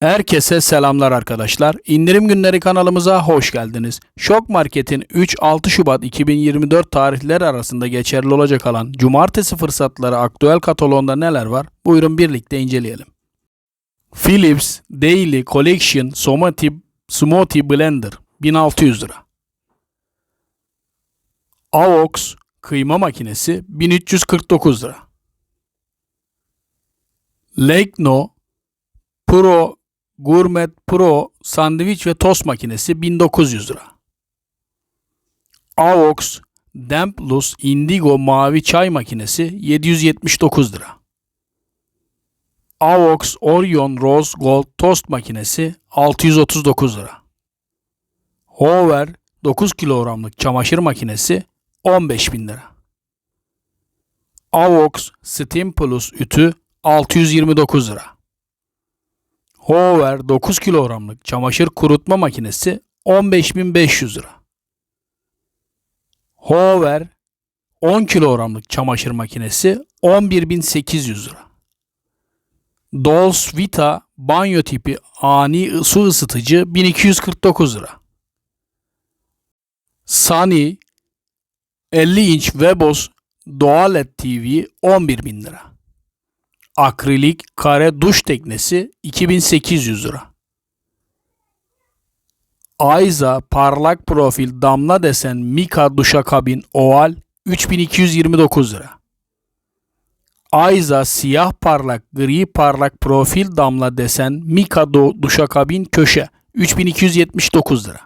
Herkese selamlar arkadaşlar. İndirim günleri kanalımıza hoş geldiniz. Şok Market'in 3-6 Şubat 2024 tarihleri arasında geçerli olacak olan cumartesi fırsatları aktüel kataloğunda neler var? Buyurun birlikte inceleyelim. Philips Daily Collection Somati Smoothie Blender 1600 lira. Avox kıyma makinesi 1349 lira. Legno Pro Gourmet Pro sandviç ve tost makinesi 1900 lira. Avox Damplus Indigo mavi çay makinesi 779 lira. Avox Orion Rose Gold tost makinesi 639 lira. Hover 9 kilogramlık çamaşır makinesi 15 bin lira. Avox Steam Plus ütü 629 lira. Hover 9 kilogramlık çamaşır kurutma makinesi 15.500 lira. Hover 10 kilogramlık çamaşır makinesi 11.800 lira. Dolce Vita banyo tipi ani su ısıtıcı 1249 lira. Sunny 50 inç Webos Doğal LED TV 11.000 lira. Akrilik kare duş teknesi 2800 lira. Ayza parlak profil damla desen Mika duşakabin oval 3229 lira. Ayza siyah parlak gri parlak profil damla desen Mika do- duşakabin köşe 3279 lira.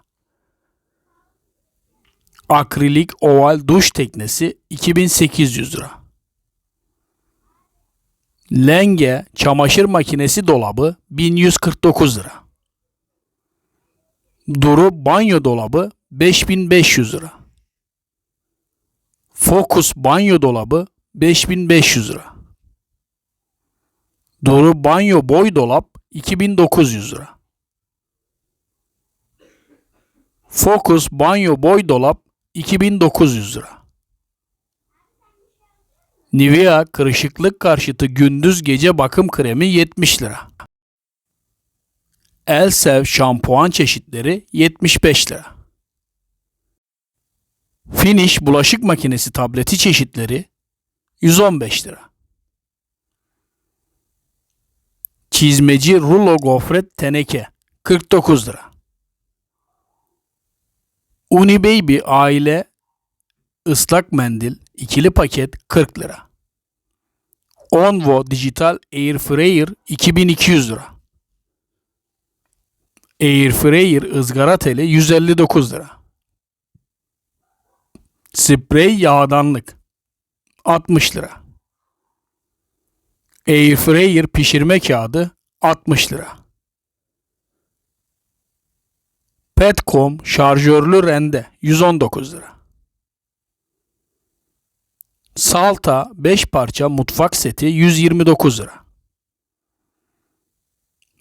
Akrilik oval duş teknesi 2800 lira. Lenge çamaşır makinesi dolabı 1149 lira. Duru banyo dolabı 5500 lira. Focus banyo dolabı 5500 lira. Duru banyo boy dolap 2900 lira. Focus banyo boy dolap 2900 lira. Nivea kırışıklık karşıtı gündüz gece bakım kremi 70 lira. Elsev şampuan çeşitleri 75 lira. Finish bulaşık makinesi tableti çeşitleri 115 lira. Çizmeci rulo gofret teneke 49 lira. Unibaby aile ıslak mendil ikili paket 40 lira. Onvo dijital air fryer 2200 lira. Air fryer ızgara teli 159 lira. Sprey yağdanlık 60 lira. Air fryer pişirme kağıdı 60 lira. Petcom şarjörlü rende 119 lira. Salta 5 parça mutfak seti 129 lira.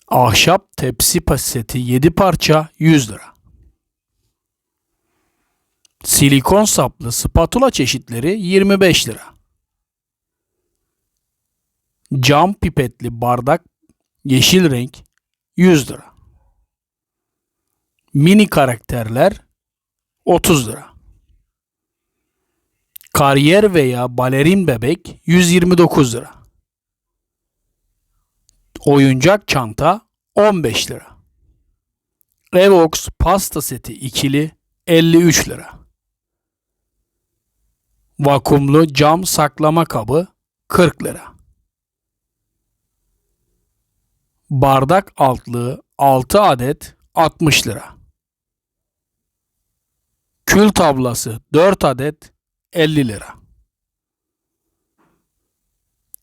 Ahşap tepsi seti 7 parça 100 lira. Silikon saplı spatula çeşitleri 25 lira. Cam pipetli bardak yeşil renk 100 lira. Mini karakterler 30 lira. Kariyer veya balerin bebek 129 lira. Oyuncak çanta 15 lira. Evox pasta seti ikili 53 lira. Vakumlu cam saklama kabı 40 lira. Bardak altlığı 6 adet 60 lira. Kül tablası 4 adet 50 lira.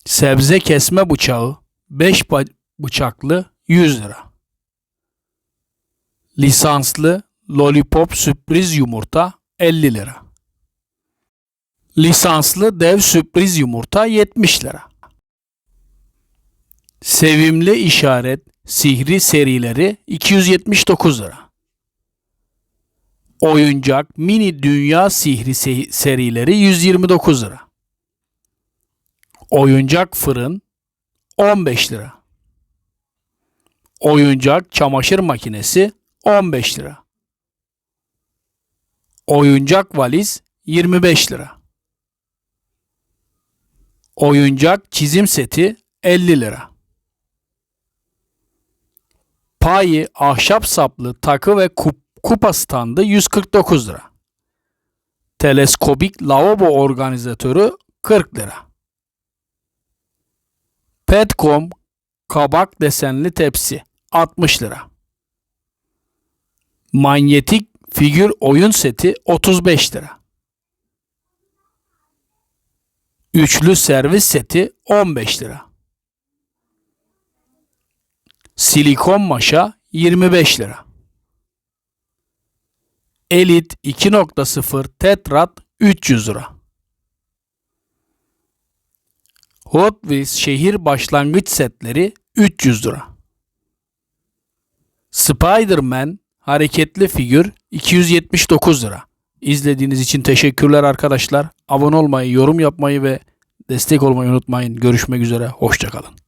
Sebze kesme bıçağı 5 bıçaklı 100 lira. Lisanslı lollipop sürpriz yumurta 50 lira. Lisanslı dev sürpriz yumurta 70 lira. Sevimli işaret sihri serileri 279 lira. Oyuncak mini dünya sihri se- serileri 129 lira. Oyuncak fırın 15 lira. Oyuncak çamaşır makinesi 15 lira. Oyuncak valiz 25 lira. Oyuncak çizim seti 50 lira. Payi ahşap saplı takı ve kup- kupa standı 149 lira. Teleskopik lavabo organizatörü 40 lira. Petcom kabak desenli tepsi 60 lira. Manyetik figür oyun seti 35 lira. Üçlü servis seti 15 lira. Silikon maşa 25 lira. Elite 2.0 Tetrat 300 lira. Hot Wheels şehir başlangıç setleri 300 lira. Spider-Man hareketli figür 279 lira. İzlediğiniz için teşekkürler arkadaşlar. Abone olmayı, yorum yapmayı ve destek olmayı unutmayın. Görüşmek üzere. Hoşçakalın.